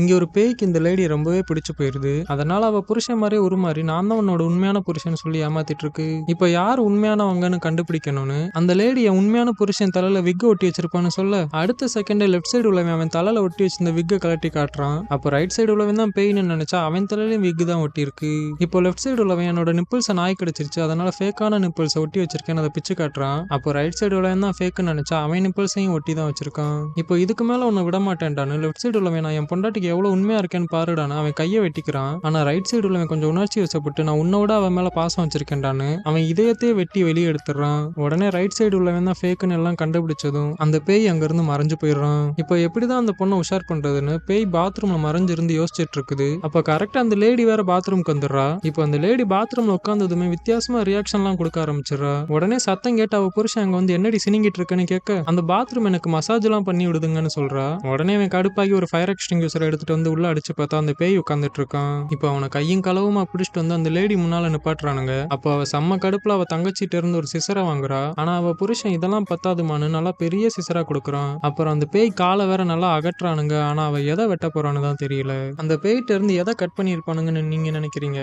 இங்கே ஒரு பேய்க்கு இந்த லேடி ரொம்பவே பிடிச்சு போயிருது. அதனால அவ புருஷன் மாதிரியே உருமாறி நான் தான் உன்னோட உண்மையான புருஷன் சொல்லி ஏமாத்திட்டு இருக்கு. இப்போ யார் உண்மையானவங்கன்னு கண்டுபிடிக்கணும்னு? அந்த லேடிய உண்மையான புருஷன் தலையில விக் ஒட்டி வச்சிருப்பான்னு சொல்ல. அடுத்த செகண்ட் லெஃப்ட் சைடு உள்ளவன் அவன் தலையில ஒட்டி வச்சிருந்த விக்க கலட்டி காட்டுறான். அப்போ ரைட் சைடு உள்ளவன் தான் பெயின்னு நினைச்சா அவன் தலையிலயும் விக் தான் ஒட்டி இருக்கு. இப்போ லெஃப்ட் சைடு உள்ளவன் என்னோட நிப்பிள்ஸை நாய் கிடைச்சிருச்சு. அதனால ஃபேக்கான நிப்பிள்ஸை ஒட்டி வச்சிருக்கேன் அதை பிச்சு காட்டுறான். அப்போ ரைட் சைடு உள்ளவன் தான் ஃபேக்குன்னு நினைச்சா அவன் நிப்பிள்ஸையும் ஒட்டி தான் வச்சிருக்கான். இப்போ இதுக்கு மேல உன்னை விட மாட்டேன்டான்னு லெஃப்ட் சைடு உள்ளவன் நான் என் பொண்டாட்டிக்கு எவ்வளவு உண்மையா இருக்கேன்னு பாருடான்னு அவன் கையை வெட்டிக்கிறான். ஆனா ரைட் சைடு உள்ளவன் கொஞ்சம் உணர்ச்சி வசப்பட்டு நான் உன்னோட அவன் மேல பாசம் வச்சிருக்கேன்டான்னு அவன் இதயத்தையே வெட்டி வெளியே எடுத்துடுறான். உடனே ரைட் சைடு உள்ளவன் தான் ஃபேக்குன்னு எல்லாம் கண்டுபிடிச்சதும் அந்த பேய் அங்கிருந்து மறைஞ்சு போயிடுறான். இப்போ எப்படி தான் அந்த பொண்ணை உஷார் பண்றதுன்னு பேய் பாத்ரூம்ல மறைஞ்சிருந்து யோசிச்சுட்டு இருக்குது. அப்ப கரெக்டா அந்த லேடி வேற பாத்ரூம்க்கு வந்துடுறா. இப்போ அந்த லேடி பாத்ரூம்ல உட்காந்ததுமே வித்தியாசமா ரியாக்ஷன்லாம் கொடுக்க ஆரம்பிச்சிடுறா. உடனே சத்தம் கேட்டு அவ புருஷன் அங்க வந்து என்னடி சினிங்கிட்டு இருக்கேன்னு கேட்க அந்த பாத்ரூம் எனக்கு மசாஜ் எல்லாம் பண்ணி விடுதுங்கன்னு சொல்றா. உடனே அவன் கடுப்பாகி ஒரு ஃபயர் எக்ஸ்டிங்யூசர் எடுத்துட்டு வந்து உள்ள அடிச்சு பார்த்தா அந்த பேய் உட்காந்துட்டு இருக்கான் இப்போ அவனை கையும் களவுமா பிடிச்சிட்டு வந்து அந்த லேடி முன்னால நிப்பாட்டுறானுங்க. அப்போ அவ செம்ம கடுப்புல அவ தங்கச்சிட்ட இருந்து ஒரு சிசரை வாங்குறா. ஆனா அவ புருஷன் இதெல்லாம் பத்தாதுமானு நல்லா பெரிய சிசரா கொடுக்குறான். அப்புறம் அந்த பேய் காலை வேற நல்லா அகற்றானுங்க. ஆனா அவ எதை வெட்ட போறான்னு தான் தெரியல. அந்த பேய்கிட்ட இருந்து எதை கட் பண்ணியிருப்பானுங்கன்னு நீங்க நினைக்கிறீங்க?